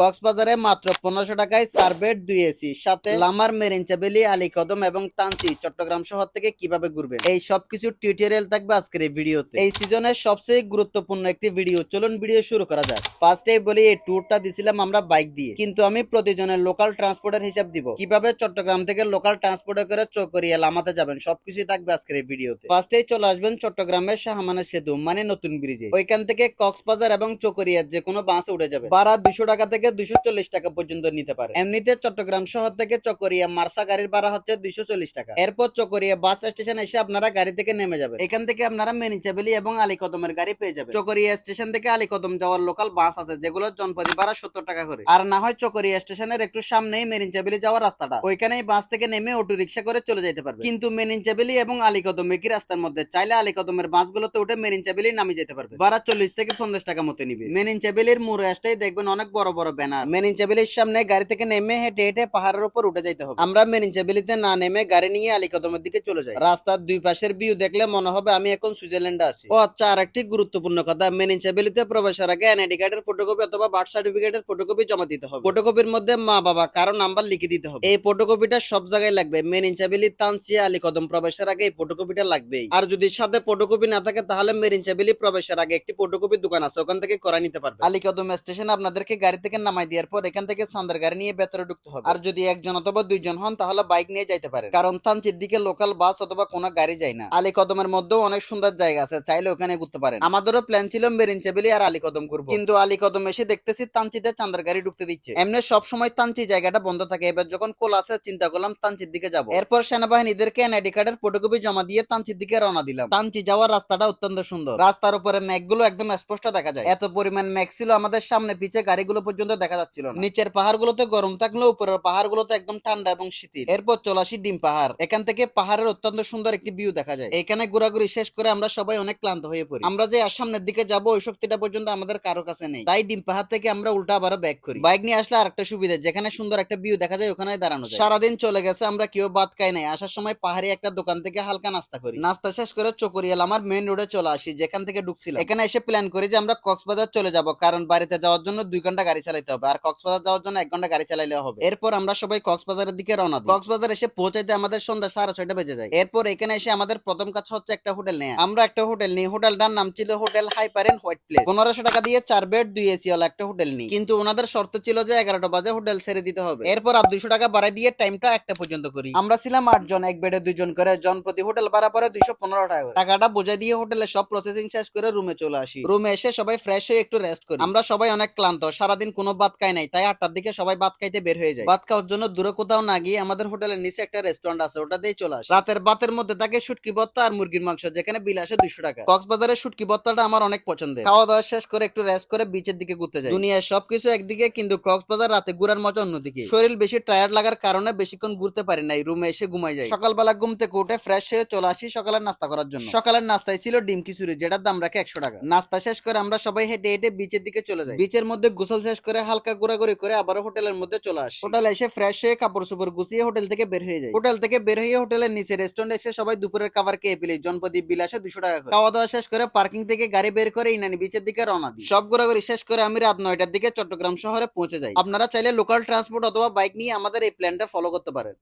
কক্সবাজারে মাত্র পনেরোশো টাকায় সার্ভেট দুই এসি, সাথে লামার, মেরিন, চাবেলি, আলী কদম এবং তানচি চট্টগ্রাম শহর থেকে কীভাবে ঘুরবেন? এই সবকিছু টিউটোরিয়াল থাকবে আজকের এই ভিডিওতে। এই সিজনের সবচেয়ে গুরুত্বপূর্ণ একটি ভিডিও চলুন ভিডিও শুরু করা যাক। ফার্স্টে বলি, এই ট্যুরটা দিছিলাম আমরা বাইক দিয়ে। কিন্তু আমি প্রতিজনের লোকাল ট্রান্সপোর্টের হিসাব দিব। কীভাবে চট্টগ্রাম থেকে লোকাল ট্রান্সপোর্টে করে চকরিয়া লামাতে যাবেন, সবকিছুই থাকবে আজকের এই ভিডিওতে ফার্স্টেই চলে আসবেন চট্টগ্রামের শাহমানের সেতু মানে নতুন ব্রিজে ওইখান থেকে কক্সবাজার এবং চকরিয়ার যে কোনো বাসে উঠে যাবে। ভাড়া দুশো টাকা থেকে দুশো চল্লিশ টাকা পর্যন্ত নিতে পারে। এমনিতে চট্টগ্রাম শহর থেকে চকরিয়া মার্সা গাড়ির ভাড়া হচ্ছে দুইশো চল্লিশ টাকা। এরপর চকরিয়া বাস স্টেশন এসে আপনারা গাড়ি থেকে নেমে যাবেন। এখান থেকে আপনারা মেনিচাবেলি এবং আলীকদমের গাড়ি পেয়ে যাবেন। চকরিয়া স্টেশন থেকে আলীকদম যাওয়ার লোকাল বাস আছে, যেগুলো জনপতি ভাড়া সত্তর টাকা করে। আর না হয় চকরিয়া স্টেশনের একটু সামনেই মেরিনচাবেলি যাওয়ার রাস্তাটা। ওইখানেই বাস থেকে নেমে অটো রিক্সা করে চলে যেতে পারবে কিন্তু মেরিনচাবেলি এবং আলীকদম একই রাস্তার মধ্যে, চাইলে আলীকদমের বাসগুলোতে উঠে মেরিনচাবেলি নামে যেতে পারবে। ভাড়া চল্লিশ থেকে পঞ্চাশ টাকা মতো নিবে। মেরিনচাবেলির মোড়ে আসতেই দেখবেন অনেক বড় বড় ব্যানার মেরিনচাবেলির সামনে গাড়ি থেকে নেমে হেঁটে হেঁটে পাহাড়ের উপর উঠে যাইতে হবে। আমরা মেরিনচাবেলিতে না নেমে গাড়ি নিয়ে আলীকদমের দিকে চলে যাই। রাস্তার দুই পাশের ভিউ দেখলে মনে হবে আমি এখন সুইজারল্যান্ডে আছি। ও আচ্ছা আর একটি গুরুত্বপূর্ণ কথা মেরিনচাবেলিতে প্রবেশের আগে এনআইডি কার্ডের ফটোকপি অথবা বার্থ সার্টিফিকেটের ফটোকপি জমা দিতে হবে। ফটোকপির মধ্যে মা, বাবা, কারও নাম্বার লিখে দিতে হবে। এই ফটোকপিটা সব জায়গায় লাগবে। মেরিনচাবেলি তানসিয়া আলীকদম প্রবেশের আগে এই ফটোকপিটা লাগবেই। আর যদি সাথে ফটোকপি না থাকে, তাহলে মেরিনচাবেলি প্রবেশের আগে একটি ফটোকপির দোকান আছে, ওখান থেকে করা নিতে পারবে। আলীকদম স্টেশন আপনাদেরকে গাড়ি থেকে নামাই দেওয়ার পর এখান থেকে সান্দার গাড়ি নিয়ে ভেতরে ঢুকতে হবে। আর যদি একজন অথবা দুইজন হন, তাহলে বাইক নিয়ে যাইতে পারে। কারণ তানচির দিকে লোকাল বাস অথবা কোনো গাড়ি যায় না। আলীকদমের মধ্যেও অনেক সুন্দর জায়গা আছে, চাইলে ওখানে ঘুরতে পারেন। আমাদেরও প্ল্যান ছিল মেরিনচাবেলি আর আলীকদম ঘুরবো। কিন্তু আলীকদম এসে দেখতেছি তানচিতে চান্দার গাড়ি ঢুকতে দিচ্ছে। এমনি সব সময় তানচি জায়গাটা বন্ধ থাকে। এবার যখন কোল আছে, চিন্তা করলাম তানচির দিকে যাব। এরপর সেনাবাহিনীদেরকে এনআইডি কার্ডের ফটোকপি জমা দিয়ে তানচির দিকে রওনা দিলাম। তানচি যাওয়ার রাস্তাটা অত্যন্ত সুন্দর। রাস্তার উপরে ম্যাগগুলো একদম স্পষ্ট দেখা যায়। এত পরিমাণ ম্যাগ ছিল আমাদের সামনে, পিছে গাড়িগুলো পর্যন্ত দেখা যাচ্ছিল না। নিচের পাহাড়গুলোতে গরম থাকলেও উপরের পাহাড়গুলোতে একদম ঠান্ডা এবং শীতল। এরপর চলে ডিম পাহাড়। এখান থেকে পাহাড়ের অত্যন্ত সুন্দর একটি ভিউ দেখা যায়। এখানে ঘোরাঘুরি শেষ করে আমরা সবাই অনেক ক্লান্ত হয়ে পড়ি। আমরা যে আর সামনের দিকে যাব, ওই শক্তিটা পর্যন্ত আমাদের কারও কাছে নেই। তাই ডিম পাহাড় থেকে আমরা উল্টা আবার ব্যাক করি। বাইক নিয়ে আসলে আরেকটা সুবিধা, যেখানে সুন্দর একটা ভিউ দেখা যায় ওখানে দাঁড়ানো যায়। সারাদিন চলে গেছে, আমরা কেউ বাদ খাই নাই। আসার সময় পাহাড়ি একটা দোকান থেকে হালকা নাস্তা করি। নাস্তা শেষ করে চকরিয়াল আমার মেন রোডে চলে আসি, যেখান থেকে ঢুকছিলাম। এখানে এসে প্ল্যান করি যে আমরা কক্সবাজার চলে যাব, কারণ বাড়িতে যাওয়ার জন্য দুই ঘণ্টা গাড়ি চালাইতে হবে। আর কক্সবাজার যাওয়ার জন্য এক ঘণ্টা গাড়ি চালাইলে হবে। এরপর আমরা সবাই কক্সবাজারের দিকে রওনা দিই। কক্সবাজার এসে পৌঁছাইতে আমাদের সন্ধ্যা সাড়ে ছয়টা বেজে যায়। এরপর এখানে এসে আমাদের প্রথম কাজ হচ্ছে একটা হোটেল নেওয়া আমরা একটা হোটেল নিই। হোটেলটার নাম ছিল হোটেল হাইপারেন হোয়াইট প্লেস। পনেরোশো টাকা দিয়ে চার বেড, দুই এসি ওয়ালা একটা হোটেল নিই। কিন্তু ওনাদের শর্ত ছিল যে এগারোটা বাজে হোটেল ছেড়ে দিতে হবে। এরপর আর দুইশো টাকা বাড়াই দিয়ে টাইমটা একটা পর্যন্ত করি। আমরা ছিলাম আটজন এক বেডে দুইজন করে। জন প্রতি হোটেল ভাড়া পরে দুইশো পনেরো টাকা টাকাটা বুঝাই দিয়ে হোটেলে সব প্রসেসিং শেষ করে রুমে চলে আসি। রুমে এসে সবাই ফ্রেশ হয়ে একটু রেস্ট করি। আমরা সবাই অনেক ক্লান্ত। সারাদিন কোনো ভাত খাই নাই, তাই আটটার দিকে সবাই ভাত খাইতে বের হয়ে যায়। ভাত খাওয়ার জন্য দূরে কোথাও না গিয়ে আমাদের হোটেলের নিচে একটা রেস্টুরেন্ট আছে, ওটা দিয়ে চলে আসে। রাতের ভাতের মধ্যে থাকে শুটকি ভর্তা আর মুরগির মাংস, যেখানে বিল আসে দুইশো টাকা। কক্সবাজারের শুটকি ভর্তাটা আমার অনেক পছন্দের। খাওয়া দাওয়া শেষ করে একটু রেস্ট করে বিচের দিকে ঘুরতে যাই। দুনিয়ার সবকিছু একদিকে, কিন্তু কক্সবাজার রাতে ঘুরার মজা অন্যদিকে। শরীর বেশি টায়ার্ড লাগার কারণে বেশিক্ষণ ঘুরতে পারি নাই রুমে এসে ঘুমাই যাই। সকালবেলা ঘুম থেকে উঠে ফ্রেশ হয়ে চলে আসি সকালের নাস্তা করার জন্য। সকালের নাস্তায় ছিল ডিম খিচুড়ি, যেটার দাম রাখে একশো টাকা। নাস্তা শেষ করে আমরা সবাই হেঁটে হেঁটে বিচের দিকে চলে যাই। বিচের মধ্যে গোসল শেষ করে হালকা ঘোরাঘুরি করে আবার হোটেলের মধ্যে চলে আসি। হোটেল এসে ফ্রেশ হয়ে কাপড় চোপড় গুছিয়ে হোটেল থেকে বের হয়ে যায় হোটেল থেকে বের হয়ে হোটেলের নিচে রেস্টুরেন্ট এসে সবাই দুপুরের খাবার খেয়ে ফেলি। জনপদীপ বিলাসে দুশো টাকা করে। খাওয়া দাওয়া শেষ করে পার্কিং থেকে গাড়ি বের করে ইনানি বিচের দিকে রওনা দিই। সব ঘোরাঘুরি শেষ করে আমি রাত নয়টার দিকে চট্টগ্রাম শহরে পৌঁছে যাই। আপনারা চাইলে লোকাল ট্রান্সপোর্ট অথবা বাইক নিয়ে আমাদের এই প্ল্যানটা ফলো করতে পারেন।